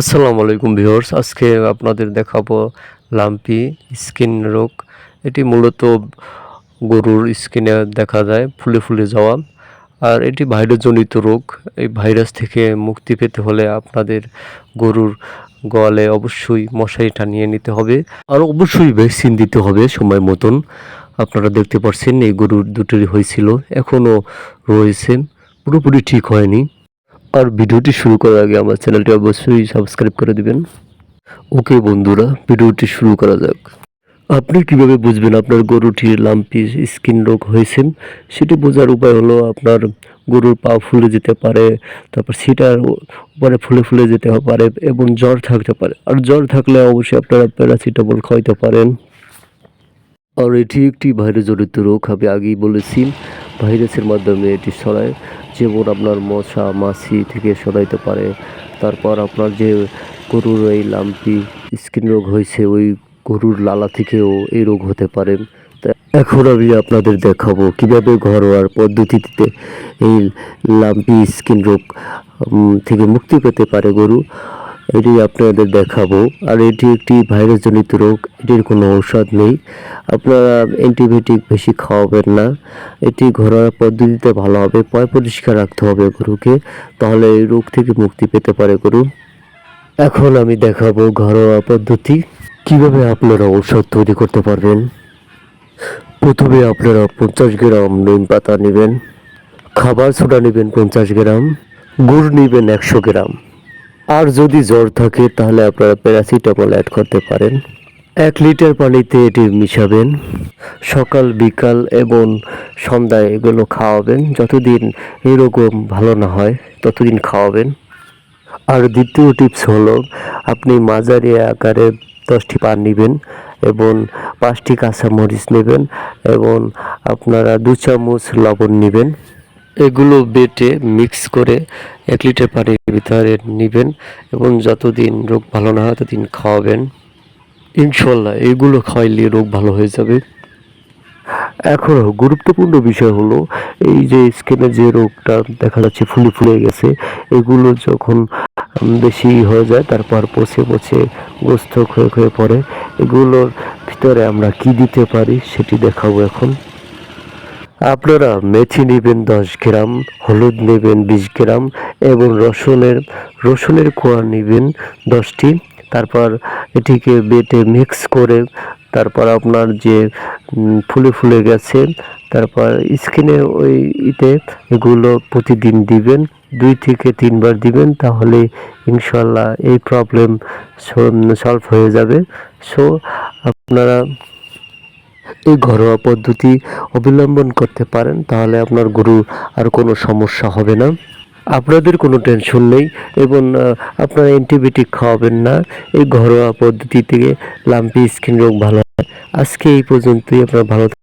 আসসালামু আলাইকুম ভিউয়ার্স, আজকে আপনাদের দেখাবো লাম্পি স্কিন রোগ। এটি মূলত গরুর স্কিনে দেখা যায়, ফুলে ফুলে যাওয়া। আর এটি ভাইরাসজনিত রোগ। এই ভাইরাস থেকে মুক্তি পেতে হলে আপনাদের গরুর গোয়ালে অবশ্যই মশারি টানিয়ে নিতে হবে। আর অবশ্যই ভ্যাকসিন দিতে হবে সময় মতন। আপনারা দেখতে পাচ্ছেন এই গরুর দুটোরই হয়েছিল, এখনও রয়েছে, পুরোপুরি ঠিক হয়নি। আর ভিডিওটি শুরু করার আগে আমার চ্যানেলটি অবশ্যই সাবস্ক্রাইব করে দিবেন। ওকে বন্ধুরা, ভিডিওটি শুরু করা যাক। আপনি কীভাবে বুঝবেন আপনার গরুটির লাম্পি স্কিন রোগ হয়েছে? সেটি বোঝার উপায় হলো আপনার গরুর পা ফুলে যেতে পারে, তারপর সেটার উপরে ফুলে ফুলে যেতে পারে এবং জ্বর থাকতে পারে। আর জ্বর থাকলে অবশ্যই আপনারা প্যারাসিটামল খাইতে পারেন। আর এটি একটি ভাইরাস ভাইরাসজনিত রোগ, আমি আগেই বলেছি। ভাইরাসের মাধ্যমে এটি ছড়ায়। যেমন আপনার মশা, মাছি থেকে সরাইতে পারে। তারপর আপনার যে গরুর এই লাম্পি স্কিন রোগ হয়েছে, ওই গরুর লালা থেকেও এই রোগ হতে পারে। এখন আমি আপনাদের দেখাবো কীভাবে ঘরোয়ার পদ্ধতিতে এই লাম্পি স্কিন রোগ থেকে মুক্তি পেতে পারে গরু। এটি আপনাদের দেখাবো। আর এটি একটি ভাইরাসজনিত রোগ, এটির কোনো ঔষধ নেই। আপনারা অ্যান্টিবায়োটিক বেশি খাওয়াবেন না। এটি ঘরোয়া পদ্ধতিতে ভালো হবে, পয় পরিষ্কার রাখতে হবে গরুকে, তাহলে এই রোগ থেকে মুক্তি পেতে পারে গরু। এখন আমি দেখাবো ঘরোয়া পদ্ধতি। কীভাবে আপনারা ঔষধ তৈরি করতে পারবেন? প্রথমে আপনারা পঞ্চাশ গ্রাম নিম পাতা নেবেন, খাবার সোডা নেবেন পঞ্চাশ গ্রাম, গুড় নেবেন একশো গ্রাম। আর যদি জ্বর থাকে, তাহলে আপনারা প্যারাসিটামল অ্যাড করতে পারেন। এক লিটার পানিতে এটি মিশাবেন। সকাল, বিকাল এবং সন্ধ্যায় এগুলো খাওয়াবেন। যতদিন এরকম ভালো না হয়, ততদিন খাওয়াবেন। আর দ্বিতীয় টিপস হলো, আপনি মাঝারি আকারে দশটি পান নেবেন এবং পাঁচটি কাঁচামরিচ নেবেন এবং আপনারা দু চামচ লবণ নেবেন। এগুলো বেটে মিক্স করে এক লিটার পানির ভিতরে নেবেন এবং যতদিন রোগ ভালো না হয় ততদিন খাওয়াবেন। ইনশাল্লাহ এগুলো খাওয়াইলে রোগ ভালো হয়ে যাবে। এখন গুরুত্বপূর্ণ বিষয় হলো, এই যে স্কিনে যে রোগটা দেখা যাচ্ছে ফুলে ফুলে গেছে, এগুলো যখন বেশি হয়ে যায়, তারপর পচে পচে গোস্ত ক্ষয়ে ক্ষয়ে পড়ে, এগুলোর ভিতরে আমরা কি দিতে পারি সেটি দেখাবো এখন। আপনারা মেথি নেবেন দশ গ্রাম, হলুদ নেবেন বিশ গ্রাম এবং রসুনের রসুনের কোয়া নেবেন দশটি। তারপর এটিকে বেটে মিক্স করে তারপর আপনার যে ফুলে ফুলে গেছে, তারপর স্কিনে ওই ইতে এগুলো প্রতিদিন দিবেন, দুই থেকে তিনবার দিবেন, তাহলে ইনশাল্লাহ এই প্রবলেম সলভ হয়ে যাবে। সো আপনারা এই ঘরোয়া পদ্ধতি অবলম্বন করতে পারেন, তাহলে আপনার গরু আর কোনো সমস্যা হবে না। আপনাদের কোনো টেনশন নেই এবং আপনারা অ্যান্টিবায়োটিক খাওয়াবেন না। এই ঘরোয়া পদ্ধতি থেকে লাম্পি স্কিন রোগ ভালো হয়। আজকে এই পর্যন্তই, আপনারা ভালো